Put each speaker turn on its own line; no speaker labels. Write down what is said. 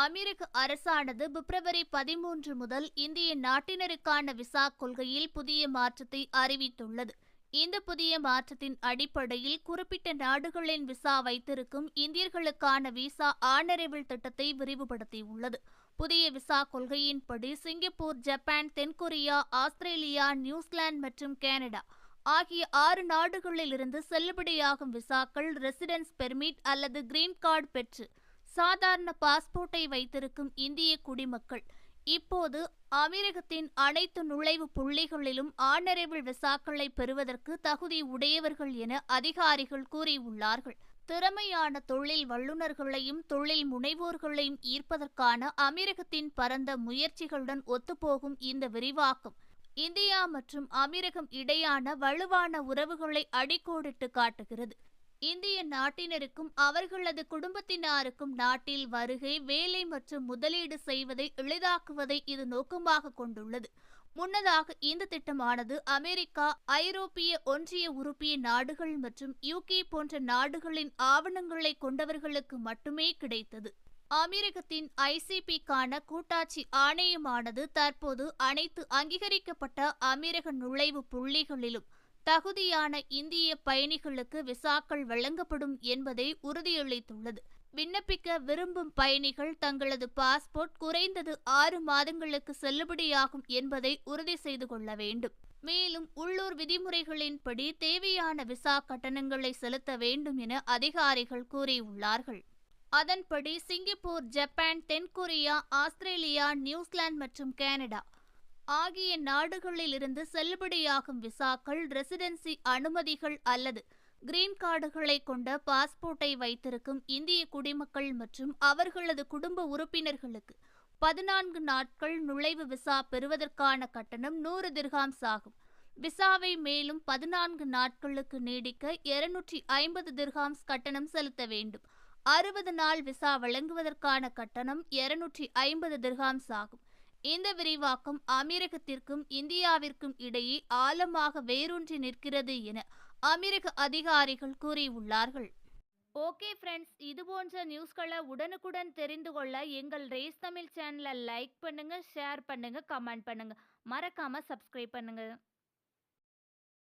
அமெரிக்க அரசானது பிப்ரவரி பதிமூன்று முதல் இந்திய நாட்டினருக்கான விசா கொள்கையில் புதிய மாற்றத்தை அறிவித்துள்ளது. இந்த புதிய மாற்றத்தின் அடிப்படையில் குறிப்பிட்ட நாடுகளின் விசா வைத்திருக்கும் இந்தியர்களுக்கான விசா ஆனரைவல் திட்டத்தை விரிவுபடுத்தியுள்ளது. புதிய விசா கொள்கையின்படி சிங்கப்பூர் ஜப்பான் தென்கொரியா ஆஸ்திரேலியா நியூசிலாந்து மற்றும் கனடா ஆகிய ஆறு நாடுகளிலிருந்து செல்லுபடியாகும் விசாக்கள் ரெசிடென்ஸ் பெர்மிட் அல்லது கிரீன் கார்டு பெற்று சாதாரண பாஸ்போர்ட்டை வைத்திருக்கும் இந்திய குடிமக்கள். இப்போது அமீரகத்தின் அனைத்து நுழைவு புள்ளிகளிலும் ஆனரேபிள் விசாக்களை பெறுவதற்கு தகுதி உடையவர்கள் என அதிகாரிகள் கூறியுள்ளார்கள். திறமையான தொழில் வல்லுநர்களையும் தொழில் முனைவோர்களையும் ஈர்ப்பதற்கான அமீரகத்தின் பரந்த முயற்சிகளுடன் ஒத்துப்போகும் இந்த விரிவாக்கம். இந்தியா மற்றும் அமீரகம் இடையான வலுவான உறவுகளை அடிக்கோடிட்டு காட்டுகிறது. இந்திய நாட்டினருக்கும் அவர்களது குடும்பத்தினருக்கும் நாட்டில் வருகை வேலை மற்றும் முதலீடு செய்வதை எளிதாக்குவதை இது நோக்கமாக கொண்டுள்ளது. முன்னதாக இந்த திட்டமானது அமெரிக்கா ஐரோப்பிய ஒன்றிய உறுப்பிய நாடுகள் மற்றும் யூகே போன்ற நாடுகளின் ஆவணங்களை கொண்டவர்களுக்கு மட்டுமே கிடைத்தது. அமீரகத்தின் ஐசிபிக்கான கூட்டாட்சி ஆணையமானது தற்போது அனைத்து அங்கீகரிக்கப்பட்ட அமீரக நுழைவு புள்ளிகளிலும் தகுதியான இந்திய பயணிகளுக்கு விசாக்கள் வழங்கப்படும் என்பதை உறுதியளித்துள்ளது. விண்ணப்பிக்க விரும்பும் பயணிகள் தங்களது பாஸ்போர்ட் குறைந்தது ஆறு மாதங்களுக்கு செல்லுபடியாகும் என்பதை உறுதி செய்து கொள்ள வேண்டும். மேலும் உள்ளூர் விதிமுறைகளின்படி தேவையான விசா கட்டணங்களை செலுத்த வேண்டும் என அதிகாரிகள் கூறியுள்ளார்கள். அதன்படி சிங்கப்பூர் ஜப்பான் தென்கொரியா ஆஸ்திரேலியா நியூசிலாந்து மற்றும் கனடா ஆகிய நாடுகளிலிருந்து செல்லுபடியாகும் விசாக்கள் ரெசிடென்சி அனுமதிகள் அல்லது கிரீன் கார்டுகளை கொண்ட பாஸ்போர்ட்டை வைத்திருக்கும் இந்திய குடிமக்கள் மற்றும் அவர்களது குடும்ப உறுப்பினர்களுக்கு பதினான்கு நாட்கள் நுழைவு விசா பெறுவதற்கான கட்டணம் நூறு திர்ஹாம்ஸ் ஆகும் விசாவை மேலும் பதினான்கு நாட்களுக்கு நீடிக்க இருநூற்றி ஐம்பது திர்ஹாம்ஸ் கட்டணம் செலுத்த வேண்டும். அறுபது நாள் விசா வழங்குவதற்கான கட்டணம் இருநூற்றி ஐம்பது திர்ஹாம்ஸ் ஆகும் இந்த விரிவாக்கம் அமீரகத்திற்கும் இந்தியாவிற்கும் இடையே ஆழமாக வேரூன்றி நிற்கிறது என அமீரக அதிகாரிகள் கூறியுள்ளார்கள். ஓகே ஃப்ரெண்ட்ஸ் இது போன்ற நியூஸ்களை உடனுக்குடன் தெரிந்து கொள்ள எங்கள் ரேஸ் தமிழ் சேனலை லைக் பண்ணுங்கள் ஷேர் பண்ணுங்கள் கமெண்ட் பண்ணுங்கள் மறக்காமல் சப்ஸ்கிரைப் பண்ணுங்கள்